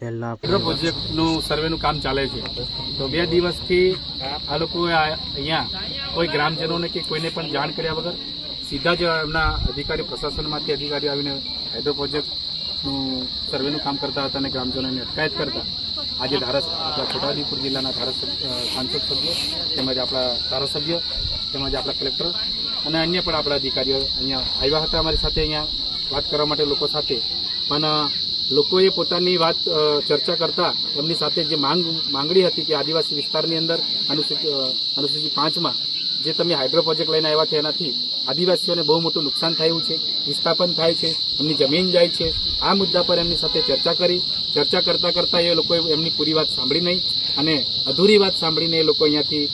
પહેલા પ્રોજેક્ટનું સર્વેનું કામ ચાલે છે. તો બે દિવસથી આ લોકોએ અહીંયા કોઈ ગ્રામજનોને કે કોઈને પણ જાણ કર્યા વગર સીધા જ એમના અધિકારી પ્રશાસનમાંથી અધિકારી આવીને હાઇડ્રો પ્રોજેક્ટનું સર્વેનું કામ કરતા હતા અને ગ્રામજનોને અટકાયત કરતા. આજે ધારાસ આપણા છોટાઉદેપુર જિલ્લાના ધારાસભ્ય સાંસદ સભ્યો તેમજ આપણા ધારાસભ્ય તેમજ આપણા કલેક્ટર અને અન્ય પણ આપણા અધિકારીઓ અહીંયા આવ્યા હતા અમારી સાથે અહીંયા વાત કરવા માટે લોકો સાથે. પણ લોકોએ પોતાની વાત ચર્ચા કરતા એમની સાથે જે માંગ, માંગણી હતી કે આદિવાસી વિસ્તારની અંદર અનુસૂચિત અનુસૂચિત પાંચમાં જે તમે હાઇડ્રો પ્રોજેક્ટ લઈને આવ્યા છે એનાથી આદિવાસીઓને બહુ મોટું નુકસાન થયું છે, વિસ્થાપન થાય છે, એમની જમીન જાય છે. આ મુદ્દા પર એમની સાથે ચર્ચા કરી. ચર્ચા કરતા કરતા એ લોકોએ એમની પૂરી વાત સાંભળી નહીં અને અધૂરી વાત સાંભળીને એ લોકો અહીંયાથી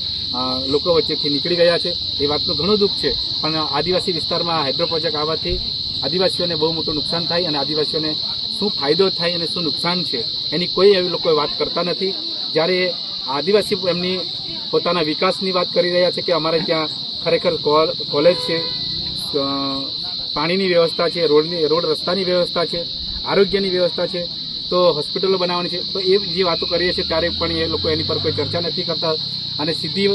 લોકો વચ્ચેથી નીકળી ગયા છે. એ વાતનું ઘણું દુઃખ છે. પણ આદિવાસી વિસ્તારમાં હાઇડ્રો પ્રોજેક્ટ આવવાથી આદિવાસીઓને બહુ મોટું નુકસાન થાય અને આદિવાસીઓને શું ફાયદો થાય અને શું નુકસાન છે, એની કોઈ એવી લોકોએ વાત કરતા નથી. જ્યારે આદિવાસી એમની પોતાના વિકાસની વાત કરી રહ્યા છે કે અમારે ત્યાં ખરેખર કોલ- કોલેજ છે પાણીની વ્યવસ્થા છે, રોડની, રોડ રસ્તાની વ્યવસ્થા છે, આરોગ્યની વ્યવસ્થા છે, તો હોસ્પિટલો બનાવવાની છે. તો એ જે વાતો કરીએ છીએ ત્યારે પણ એ લોકો એની પર કોઈ ચર્ચા નથી કરતા. અને સીધી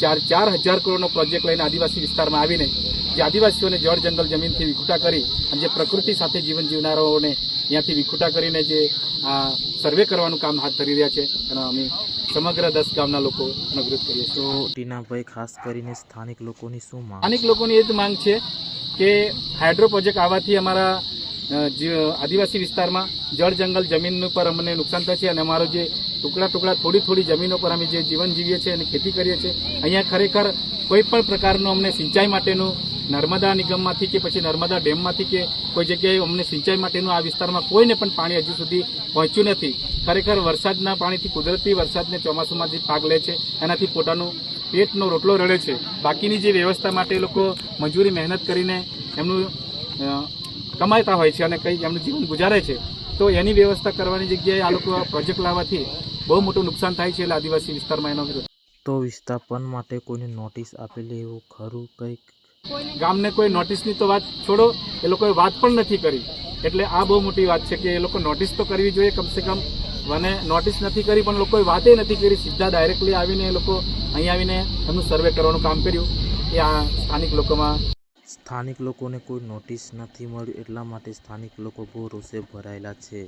ચાર ચાર હજાર કરોડનો પ્રોજેક્ટ લઈને આદિવાસી વિસ્તારમાં આવીને જે આદિવાસીઓને જળ જંગલ જમીનથી વિખૂટા કરી અને જે પ્રકૃતિ સાથે જીવન જીવનારાઓને ત્યાંથી વિખૂટા કરીને જે આ સર્વે કરવાનું કામ હાથ ધરી રહ્યા છે અને અમે સમગ્ર દસ ગામના લોકો એનો કરીએ છીએ. ટીનાભાઈ ખાસ કરીને સ્થાનિક લોકોની શું માંગ? અનેક લોકોની એ જ માંગ છે કે હાઇડ્રો પ્રોજેક્ટ આવવાથી અમારા આદિવાસી વિસ્તારમાં જળ જંગલ જમીન પર અમને નુકસાન થાય છે અને અમારો જે ટુકડા ટુકડા થોડી થોડી જમીનો પર અમે જે જીવન જીવીએ છીએ અને ખેતી કરીએ છીએ અહીંયા ખરેખર કોઈ પણ પ્રકારનું અમને સિંચાઈ માટેનું નર્મદા નિગમમાંથી કે પછી નર્મદા ડેમમાંથી કે કોઈ જગ્યાએ અમને સિંચાઈ માટેનું આ વિસ્તારમાં કોઈને પણ પાણી હજુ સુધી પહોંચ્યું નથી. ખરેખર વરસાદના પાણીથી કુદરતી વરસાદને ચોમાસુમાં જે પાક લે છે, એનાથી પોતાનું પેટનો રોટલો રડે છે. બાકીની જે વ્યવસ્થા માટે લોકો મજૂરી, મહેનત કરીને એમનું કમાતા હોય છે અને કંઈ એમનું જીવન ગુજારે છે, તો એની વ્યવસ્થા કરવાની જગ્યાએ આ લોકો પ્રોજેક્ટ લાવવાથી બહુ મોટું નુકસાન થાય છે એટલે આદિવાસી વિસ્તારમાં એનો તો વિસ્થાપન માટે કોઈને નોટિસ આપેલી એવું ખરું કંઈક? ગામને કોઈ નોટિસની તો વાત છોડો એ લોકોએ વાત પણ નથી કરી. એટલે આ બહુ મોટી વાત છે કે એ લોકો નોટિસ તો કરવી જોઈએ કમસે કમ. મને નોટિસ નથી કરી પણ લોકોએ વાતે નથી કરી. સીધા ડાયરેક્ટલી આવીને એ લોકો અહીં આવીને એમનું સર્વે કરવાનું કામ કર્યું. એ આ સ્થાનિક લોકોમાં સ્થાનિક લોકોને કોઈ નોટિસ નથી મળ્યું એટલા માટે સ્થાનિક લોકો બહુ રોષે ભરાયેલા છે.